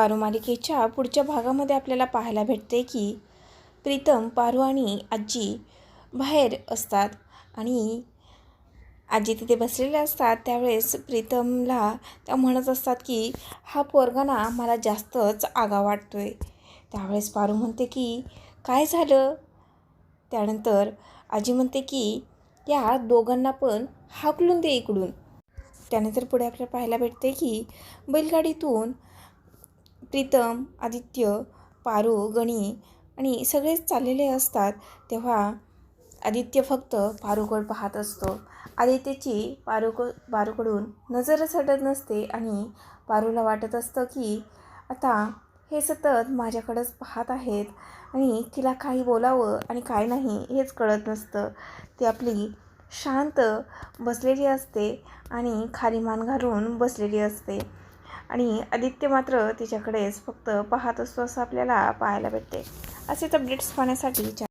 पारू मालिकेच्या पुढच्या भागामध्ये आपल्याला पाहायला भेटते की प्रीतम पारू आणि आजी बाहेर असतात आणि आजी तिथे बसलेले असतात. त्यावेळेस प्रीतमला त्या म्हणत असतात की हा पोरगा ना मला जास्तच आगा वाटतो आहे त्यावेळेस पारू म्हणते की काय झालं? त्यानंतर आजी म्हणते की या दोघांना पण हाकलून दे इकडून. त्यानंतर पुढे आपल्याला पाहायला भेटते की बैलगाडीतून प्रीतम आदित्य पारू गणी आणि सगळेच चाललेले असतात तेव्हा आदित्य फक्त पारूकड पाहत असतो. आदित्यची पारूक पारूकडून नजरच हटत नसते आणि पारूला वाटत असतं की आता हे सतत माझ्याकडंच पाहत आहेत आणि तिला काही बोलावं आणि काय नाही हेच कळत नसतं. ती आपली शांत बसलेली असते आणि खाली मान घालून बसलेली असते. आणि आदित्य मात्र तिच्याकडेच फक्त पाहत असतो असं आपल्याला पाहायला भेटते. असेच अपडेट्स पाहण्यासाठी